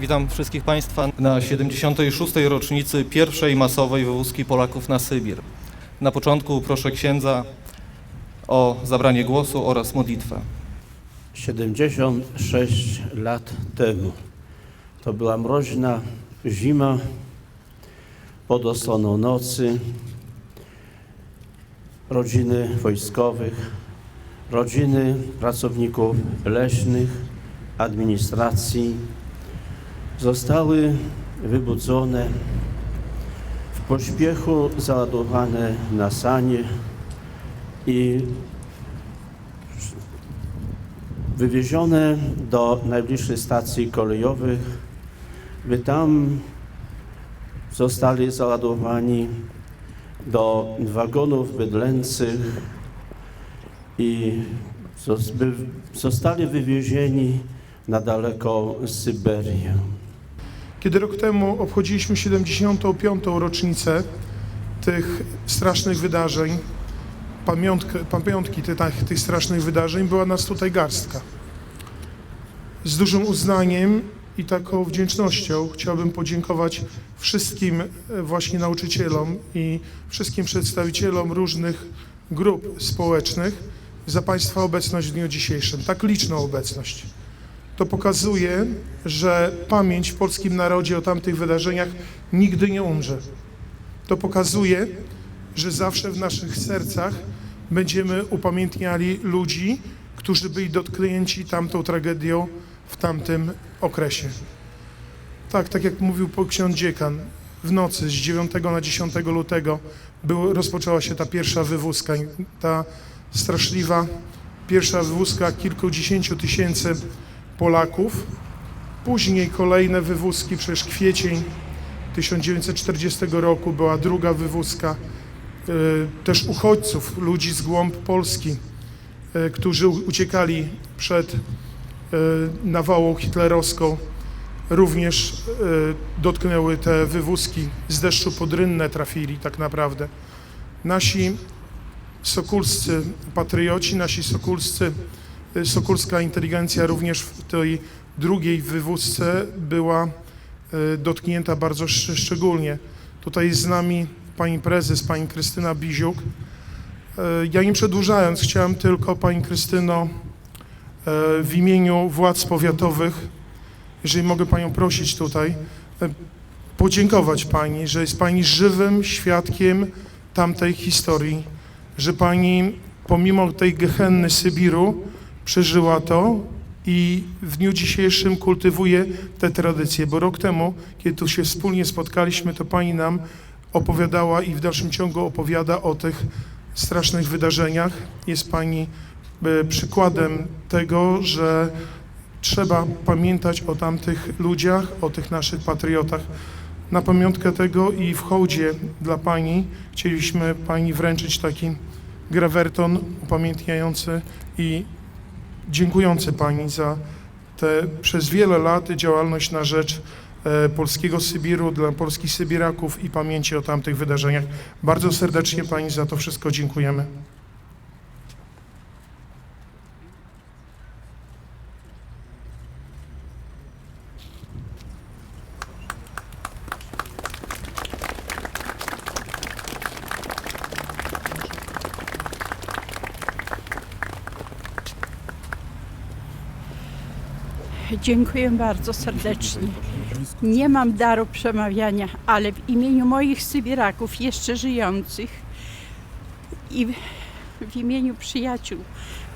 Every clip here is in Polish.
Witam wszystkich Państwa na 76. rocznicy pierwszej masowej wywózki Polaków na Sybir. Na początku proszę księdza o zabranie głosu oraz modlitwę. 76 lat temu. To była mroźna zima pod osłoną nocy. Rodziny wojskowych, rodziny pracowników leśnych, administracji zostały wybudzone, w pośpiechu załadowane na sanie i wywiezione do najbliższych stacji kolejowych, by tam zostali załadowani do wagonów bydlęcych i zostali wywiezieni na daleką Syberię. Kiedy rok temu obchodziliśmy 75. rocznicę tych strasznych wydarzeń, pamiątki tych, tych strasznych wydarzeń, była nas tutaj garstka. Z dużym uznaniem i taką wdzięcznością chciałbym podziękować wszystkim e, właśnie nauczycielom i wszystkim przedstawicielom różnych grup społecznych za Państwa obecność w dniu dzisiejszym, tak liczną obecność to pokazuje, że pamięć w polskim narodzie o tamtych wydarzeniach nigdy nie umrze. To pokazuje, że zawsze w naszych sercach będziemy upamiętniali ludzi, którzy byli dotknięci tamtą tragedią w tamtym okresie. Tak, tak jak mówił ksiądz dziekan, w nocy z 9 na 10 lutego był, rozpoczęła się ta pierwsza wywózka, ta straszliwa pierwsza wywózka kilkudziesięciu tysięcy Polaków. Później kolejne wywózki, przecież kwiecień 1940 roku była druga wywózka e, też uchodźców, ludzi z głąb Polski, e, którzy uciekali przed e, nawałą hitlerowską. Również dotknęły te wywózki, z deszczu pod rynnę trafili tak naprawdę. Nasi sokulscy patrioci, nasi sokulscy Y, Sokulska inteligencja również w tej drugiej wywózce była y, dotknięta bardzo sz- szczególnie. Tutaj z nami pani prezes, pani Krystyna Biziuk. Y, Ja nie przedłużając, chciałem tylko pani Krystyno w imieniu władz powiatowych, jeżeli mogę panią prosić tutaj, podziękować pani, że jest pani żywym świadkiem tamtej historii, że pani pomimo tej gehenny Sybiru przeżyła to i w dniu dzisiejszym kultywuje te tradycje, bo rok temu, kiedy tu się wspólnie spotkaliśmy, to pani nam opowiadała i w dalszym ciągu opowiada o tych strasznych wydarzeniach. Jest pani e, przykładem tego, że trzeba pamiętać o tamtych ludziach, o tych naszych patriotach. Na pamiątkę tego i w hołdzie dla pani chcieliśmy pani wręczyć taki grawerton upamiętniający i dziękujący Pani za tę przez wiele lat działalność na rzecz e, polskiego Sybiru, dla polskich Sybiraków i pamięci o tamtych wydarzeniach. Bardzo serdecznie Pani za to wszystko dziękujemy. Dziękuję bardzo serdecznie. Nie mam daru przemawiania, ale w imieniu moich Sybiraków jeszcze żyjących i w- imieniu przyjaciół,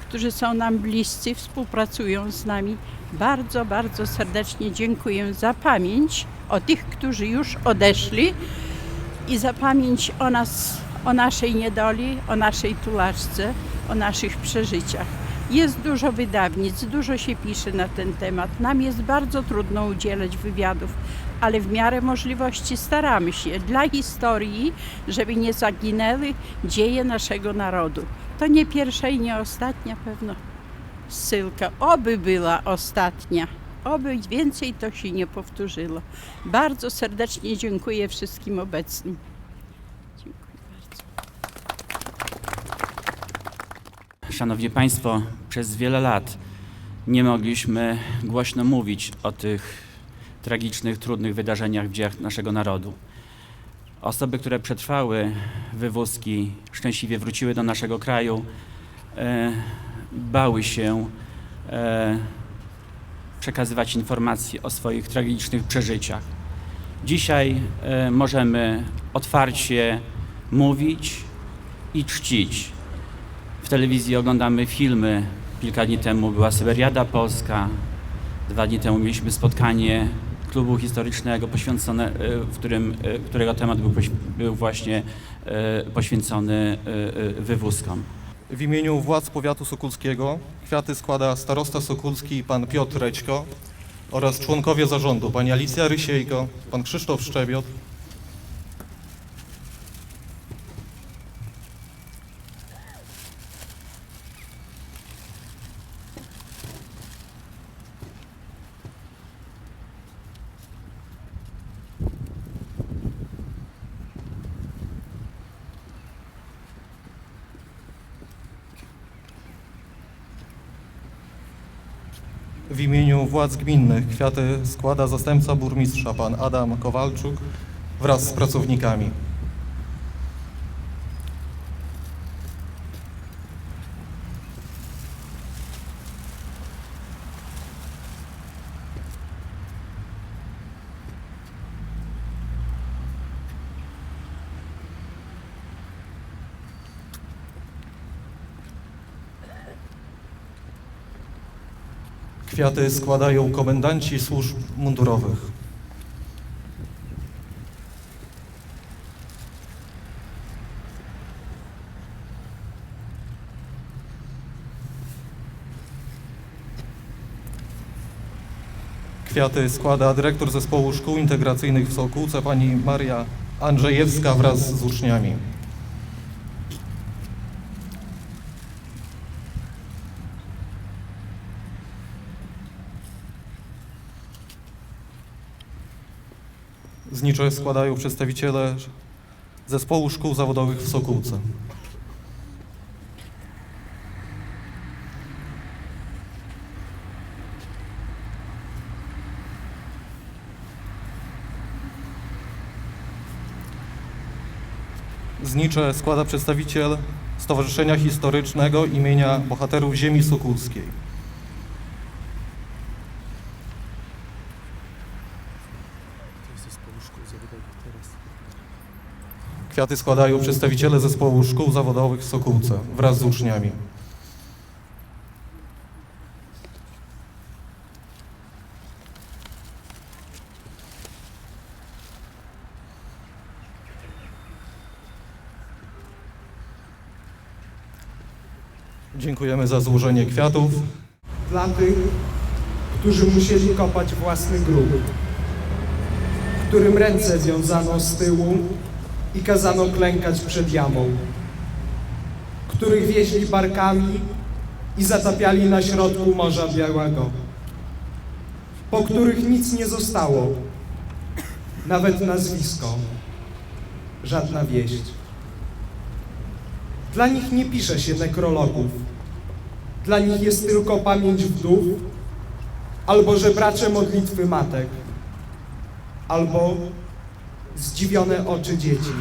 którzy są nam bliscy, współpracują z nami, bardzo, bardzo serdecznie dziękuję za pamięć o tych, którzy już odeszli i za pamięć o nas, o naszej niedoli, o naszej tułaczce, o naszych przeżyciach. Jest dużo wydawnic, dużo się pisze na ten temat. Nam jest bardzo trudno udzielać wywiadów, ale w miarę możliwości staramy się dla historii, żeby nie zaginęły dzieje naszego narodu. To nie pierwsza i nie ostatnia pewno zsyłka. Oby była ostatnia. Oby więcej to się nie powtórzyło. Bardzo serdecznie dziękuję wszystkim obecnym. Dziękuję bardzo. Szanowni Państwo, przez wiele lat nie mogliśmy głośno mówić o tych tragicznych, trudnych wydarzeniach w dziejach naszego narodu. Osoby, które przetrwały wywózki, szczęśliwie wróciły do naszego kraju, e, bały się e, przekazywać informacje o swoich tragicznych przeżyciach. Dzisiaj e, możemy otwarcie mówić i czcić. W telewizji oglądamy filmy. Kilka dni temu była Syberiada Polska. Dwa dni temu mieliśmy spotkanie klubu historycznego poświęcone, e, w którym, e, którego temat był, był właśnie e, poświęcony wywózkom. W imieniu władz powiatu sokulskiego kwiaty składa starosta sokulski pan Piotr Rećko oraz członkowie zarządu pani Alicja Rysiejko, pan Krzysztof Szczebiot, W imieniu władz gminnych kwiaty składa zastępca burmistrza pan Adam Kowalczuk wraz z pracownikami. Kwiaty składają komendanci służb mundurowych. Kwiaty składa dyrektor zespołu szkół integracyjnych w Sokółce pani Maria Andrzejewska wraz z uczniami. Znicze składają przedstawiciele zespołu szkół zawodowych w Sokółce. Znicze składa przedstawiciel Stowarzyszenia Historycznego imienia Bohaterów Ziemi Sokółskiej. Kwiaty składają przedstawiciele zespołu szkół zawodowych w Sokółce wraz z uczniami. Dziękujemy za złożenie kwiatów. dla tych, którzy musieli kopać własny grób, którym ręce wiązano z tyłu i kazano klękać przed jamą, których wieźli barkami i zatapiali na środku Morza Białego, po których nic nie zostało, nawet nazwisko, żadna wieść. Dla nich nie pisze się nekrologów, dla nich jest tylko pamięć wdów, albo żebracze modlitwy matek, albo zdziwione oczy dzieci.